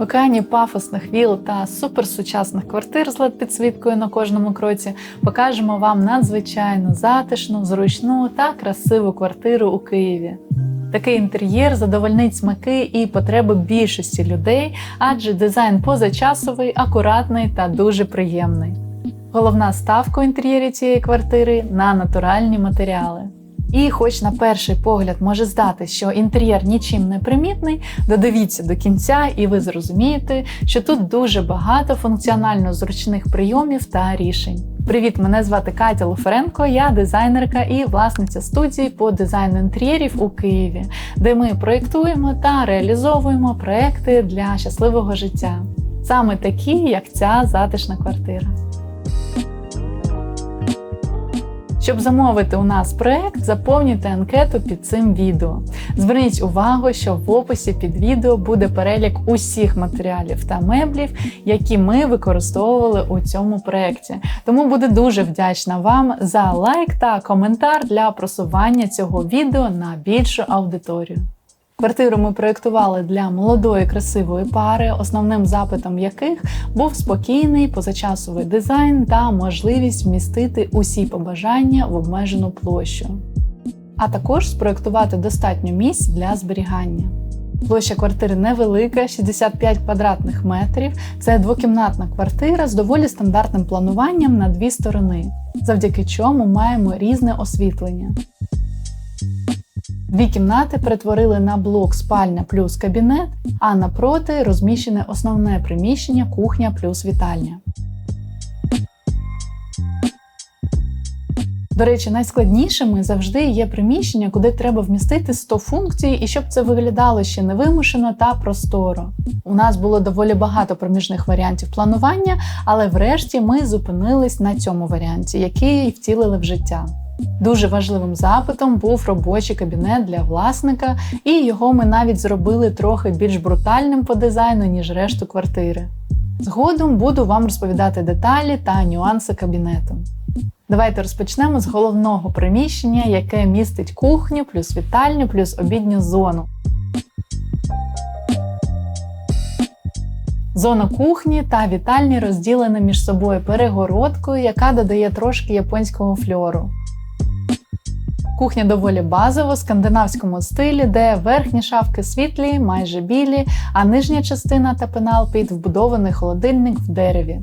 В океані пафосних віл та суперсучасних квартир з led підсвіткою на кожному кроці покажемо вам надзвичайно затишну, зручну та красиву квартиру у Києві. Такий інтер'єр задовольнить смаки і потреби більшості людей, адже дизайн позачасовий, акуратний та дуже приємний. Головна ставка у інтер'єрі цієї квартири на натуральні матеріали. І, хоч на перший погляд може здати, що інтер'єр нічим не примітний, додивіться до кінця, і ви зрозумієте, що тут дуже багато функціонально зручних прийомів та рішень. Привіт, мене звати Катя Луференко, я дизайнерка і власниця студії по дизайну інтер'єрів у Києві, де ми проєктуємо та реалізовуємо проекти для щасливого життя, саме такі, як ця затишна квартира. Щоб замовити у нас проект, заповнюйте анкету під цим відео. Зверніть увагу, що в описі під відео буде перелік усіх матеріалів та меблів, які ми використовували у цьому проєкті. Тому буде дуже вдячна вам за лайк та коментар для просування цього відео на більшу аудиторію. Квартиру ми проєктували для молодої красивої пари, основним запитом яких був спокійний позачасовий дизайн та можливість вмістити усі побажання в обмежену площу, а також спроєктувати достатньо місць для зберігання. Площа квартири невелика, 65 квадратних метрів. Це двокімнатна квартира з доволі стандартним плануванням на дві сторони, завдяки чому маємо різне освітлення. Дві кімнати перетворили на блок спальня плюс кабінет, а напроти розміщене основне приміщення кухня плюс вітальня. До речі, найскладнішими завжди є приміщення, куди треба вмістити 100 функцій, і щоб це виглядало ще невимушено та просторо. У нас було доволі багато проміжних варіантів планування, але врешті ми зупинились на цьому варіанті, який втілили в життя. Дуже важливим запитом був робочий кабінет для власника, і його ми навіть зробили трохи більш брутальним по дизайну, ніж решту квартири. Згодом буду вам розповідати деталі та нюанси кабінету. Давайте розпочнемо з головного приміщення, яке містить кухню, плюс вітальню, плюс обідню зону. Зона кухні та вітальні розділена між собою перегородкою, яка додає трошки японського фльору. Кухня доволі базова, в скандинавському стилі, де верхні шафки світлі, майже білі, а нижня частина та пенал під вбудований холодильник в дереві.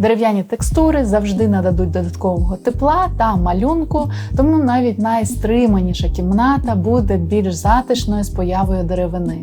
Дерев'яні текстури завжди нададуть додаткового тепла та малюнку, тому навіть найстриманіша кімната буде більш затишною з появою деревини.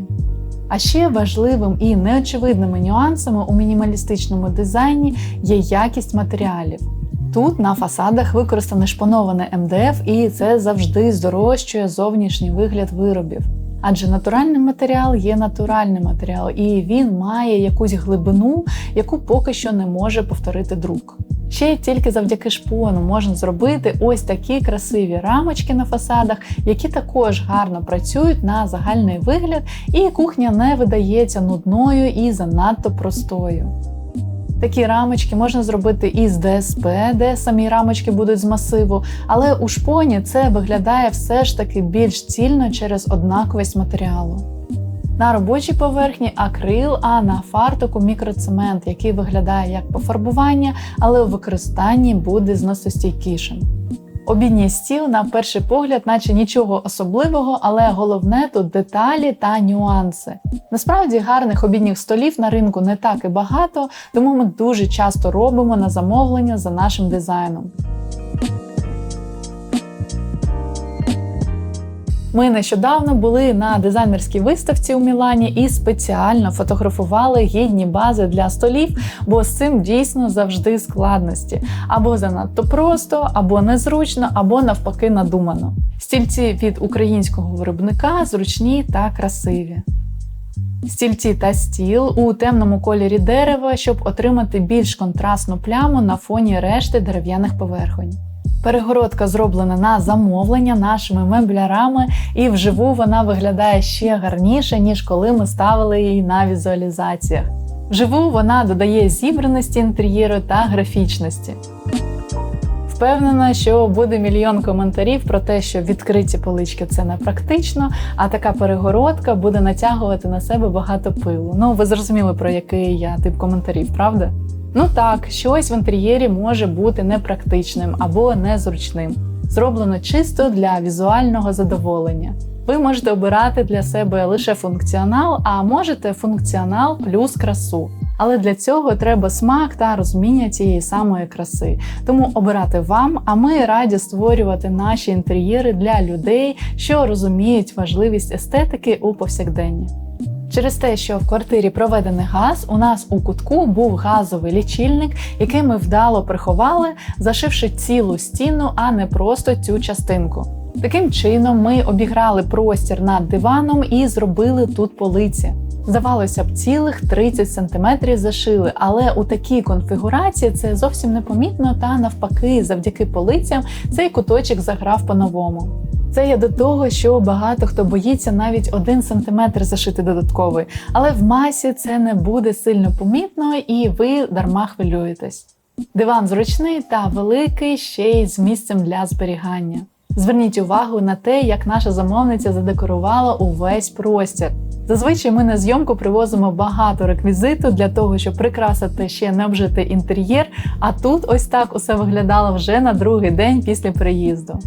А ще важливим і неочевидними нюансами у мінімалістичному дизайні є якість матеріалів. Тут на фасадах використане шпановане МДФ, і це завжди здорожчує зовнішній вигляд виробів. Адже натуральний матеріал є натуральний матеріал, і він має якусь глибину, яку поки що не може повторити друк. Ще тільки завдяки шпону можна зробити ось такі красиві рамочки на фасадах, які також гарно працюють на загальний вигляд, і кухня не видається нудною і занадто простою. Такі рамочки можна зробити із ДСП, де самі рамочки будуть з масиву, але у шпоні це виглядає все ж таки більш цільно через однаковість матеріалу. На робочій поверхні акрил, а на фартуку мікроцемент, який виглядає як пофарбування, але у використанні буде зносостійкішим. Обідній стіл, на перший погляд, наче нічого особливого, але головне тут деталі та нюанси. Насправді гарних обідніх столів на ринку не так і багато, тому ми дуже часто робимо на замовлення за нашим дизайном. Ми нещодавно були на дизайнерській виставці у Мілані і спеціально фотографували гідні бази для столів, бо з цим дійсно завжди складності. Або занадто просто, або незручно, або навпаки надумано. Стільці від українського виробника зручні та красиві. Стільці та стіл у темному кольорі дерева, щоб отримати більш контрастну пляму на фоні решти дерев'яних поверхонь. Перегородка зроблена на замовлення нашими меблярами, і вживу вона виглядає ще гарніше, ніж коли ми ставили її на візуалізаціях. Вживу вона додає зібраності інтер'єру та графічності. Впевнена, що буде мільйон коментарів про те, що відкриті полички це не практично, а така перегородка буде натягувати на себе багато пилу. Ну, ви зрозуміли, про який я тип коментарів, правда? Ну так, щось в інтер'єрі може бути непрактичним або незручним, зроблено чисто для візуального задоволення. Ви можете обирати для себе лише функціонал, а можете функціонал плюс красу. Але для цього треба смак та розуміння цієї самої краси. Тому обирати вам, а ми раді створювати наші інтер'єри для людей, що розуміють важливість естетики у повсякденні. Через те, що в квартирі проведений газ, у нас у кутку був газовий лічильник, який ми вдало приховали, зашивши цілу стіну, а не просто цю частинку. Таким чином, ми обіграли простір над диваном і зробили тут полиці. Здавалося б, цілих 30 см зашили, але у такій конфігурації це зовсім непомітно, та навпаки, завдяки полицям цей куточок заграв по-новому. Це є до того, що багато хто боїться навіть один сантиметр зашити додатковий, але в масі це не буде сильно помітно і ви дарма хвилюєтесь. Диван зручний та великий ще й з місцем для зберігання. Зверніть увагу на те, як наша замовниця задекорувала увесь простір. Зазвичай ми на зйомку привозимо багато реквізиту для того, щоб прикрасити ще необжитий інтер'єр. А тут ось так усе виглядало вже на другий день після переїзду.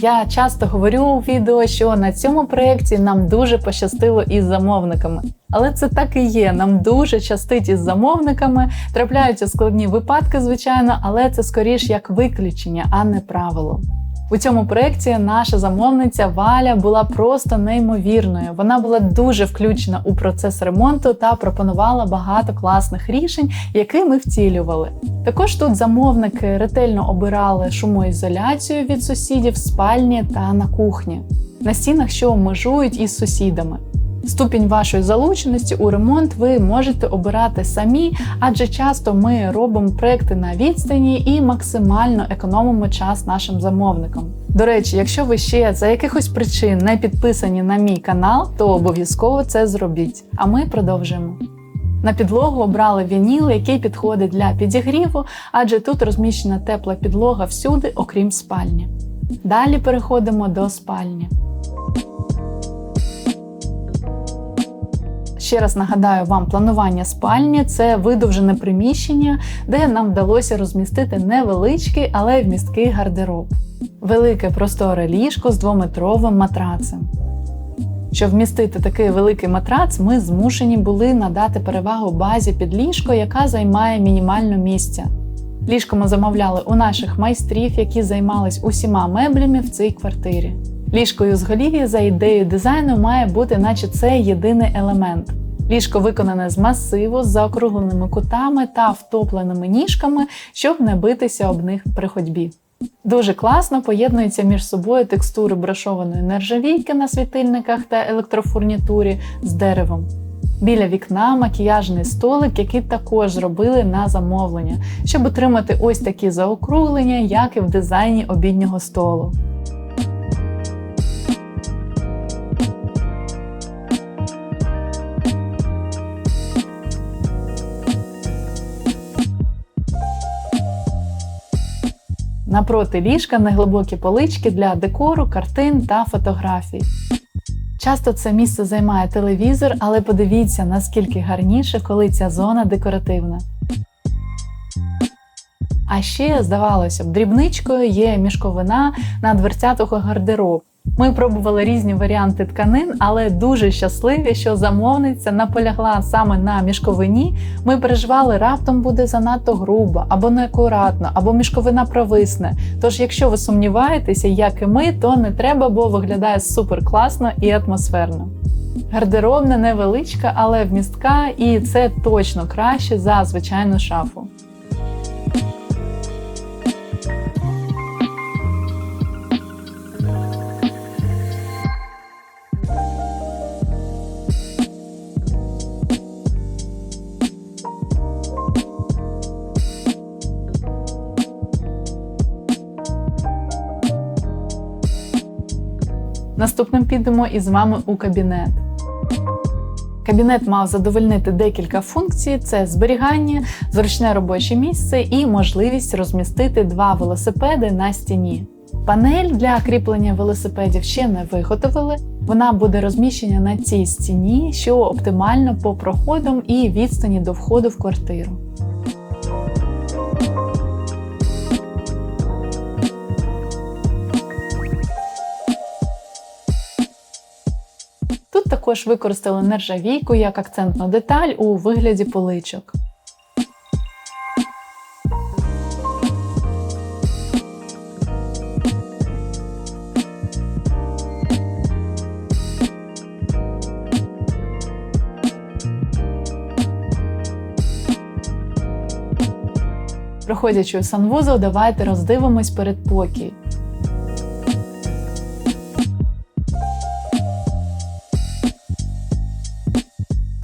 Я часто говорю у відео, що на цьому проєкті нам дуже пощастило із замовниками. Але це так і є. Нам дуже щастить із замовниками. Трапляються складні випадки, звичайно, але це скоріш як виключення, а не правило. У цьому проєкті наша замовниця Валя була просто неймовірною. Вона була дуже включена у процес ремонту та пропонувала багато класних рішень, які ми втілювали. Також тут замовники ретельно обирали шумоізоляцію від сусідів в спальні та на кухні, на стінах, що межують із сусідами. Ступінь вашої залученості у ремонт ви можете обирати самі, адже часто ми робимо проекти на відстані і максимально економимо час нашим замовникам. До речі, якщо ви ще за якихось причин не підписані на мій канал, то обов'язково це зробіть. А ми продовжуємо. На підлогу обрали вініл, який підходить для підігріву, адже тут розміщена тепла підлога всюди, окрім спальні. Далі переходимо до спальні. Ще раз нагадаю вам, планування спальні це видовжене приміщення, де нам вдалося розмістити невеличкий, але вмісткий гардероб. Велике просторе ліжко з двометровим матрацем. Щоб вмістити такий великий матрац, ми змушені були надати перевагу базі під ліжко, яка займає мінімально місця. Ліжко ми замовляли у наших майстрів, які займались усіма меблями в цій квартирі. Ліжко з голів'я за ідеєю дизайну має бути, наче це єдиний елемент. Ліжко виконане з масиву, з заокругленими кутами та втопленими ніжками, щоб не битися об них при ходьбі. Дуже класно поєднуються між собою текстури брошованої нержавійки на світильниках та електрофурнітурі з деревом. Біля вікна макіяжний столик, який також зробили на замовлення, щоб отримати ось такі заокруглення, як і в дизайні обіднього столу. Напроти ліжка неглибокі полички для декору, картин та фотографій. Часто це місце займає телевізор, але подивіться, наскільки гарніше, коли ця зона декоративна. А ще, здавалося б, дрібничкою є мішковина на дверцятого гардероб. Ми пробували різні варіанти тканин, але дуже щасливі, що замовниця наполягла саме на мішковині. Ми переживали, раптом буде занадто грубо або неакуратно, або мішковина провисне. Тож, якщо ви сумніваєтеся, як і ми, то не треба, бо виглядає супер класно і атмосферно. Гардеробна невеличка, але вмістка, і це точно краще за звичайну шафу. Наступним підемо із вами у кабінет. Кабінет мав задовольнити декілька функцій: це зберігання, зручне робоче місце і можливість розмістити два велосипеди на стіні. Панель для кріплення велосипедів ще не виготовили. Вона буде розміщена на цій стіні, що оптимально по проходам і відстані до входу в квартиру. Також використали нержавійку як акцентну деталь у вигляді поличок. Проходячи у санвузол, давайте роздивимось передпокій.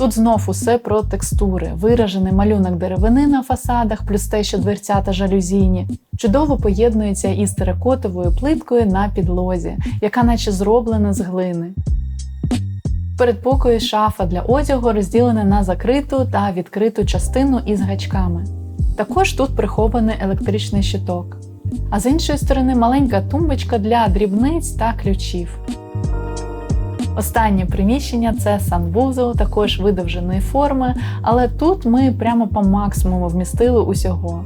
Тут знов усе про текстури, виражений малюнок деревини на фасадах, плюс те, що дверця та жалюзійні, чудово поєднується із теракотовою плиткою на підлозі, яка наче зроблена з глини. Передпокої шафа для одягу розділена на закриту та відкриту частину із гачками. Також тут прихований електричний щиток. А з іншої сторони маленька тумбочка для дрібниць та ключів. Останнє приміщення це санвузол, також видовженої форми, але тут ми прямо по максимуму вмістили усього.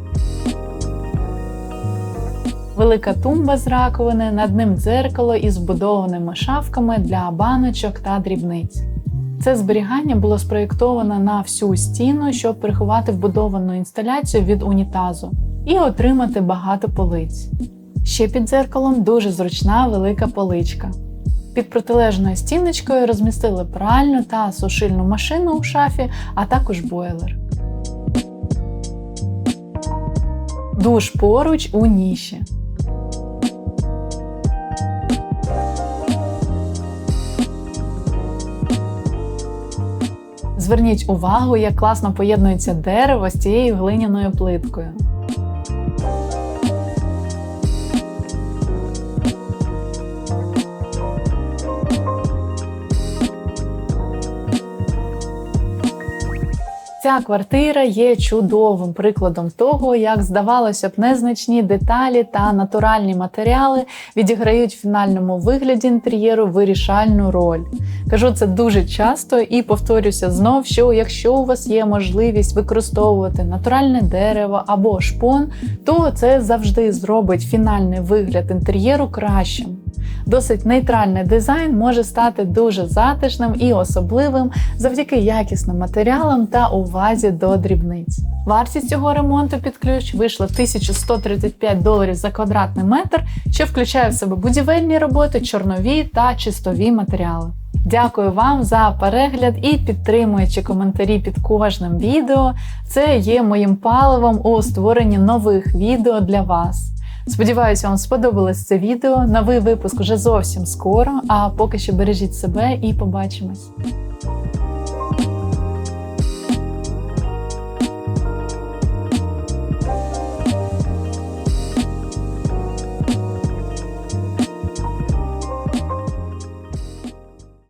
Велика тумба з раковини, над ним дзеркало із вбудованими шафками для баночок та дрібниць. Це зберігання було спроєктовано на всю стіну, щоб приховати вбудовану інсталяцію від унітазу і отримати багато полиць. Ще під дзеркалом дуже зручна велика поличка. Під протилежною стіночкою розмістили пральну та сушильну машину у шафі, а також бойлер. Душ поруч у ніші. Зверніть увагу, як класно поєднується дерево з цією глиняною плиткою. Ця квартира є чудовим прикладом того, як здавалося б, незначні деталі та натуральні матеріали відіграють в фінальному вигляді інтер'єру вирішальну роль. Кажу це дуже часто і повторюся знов, що якщо у вас є можливість використовувати натуральне дерево або шпон, то це завжди зробить фінальний вигляд інтер'єру кращим. Досить нейтральний дизайн може стати дуже затишним і особливим завдяки якісним матеріалам та увазі до дрібниць. Вартість цього ремонту під ключ вийшла 1135 доларів за квадратний метр, що включає в себе будівельні роботи, чорнові та чистові матеріали. Дякую вам за перегляд і підтримуючи коментарі під кожним відео. Це є моїм паливом у створенні нових відео для вас. Сподіваюся, вам сподобалось це відео. Новий випуск вже зовсім скоро. А поки що бережіть себе і побачимось.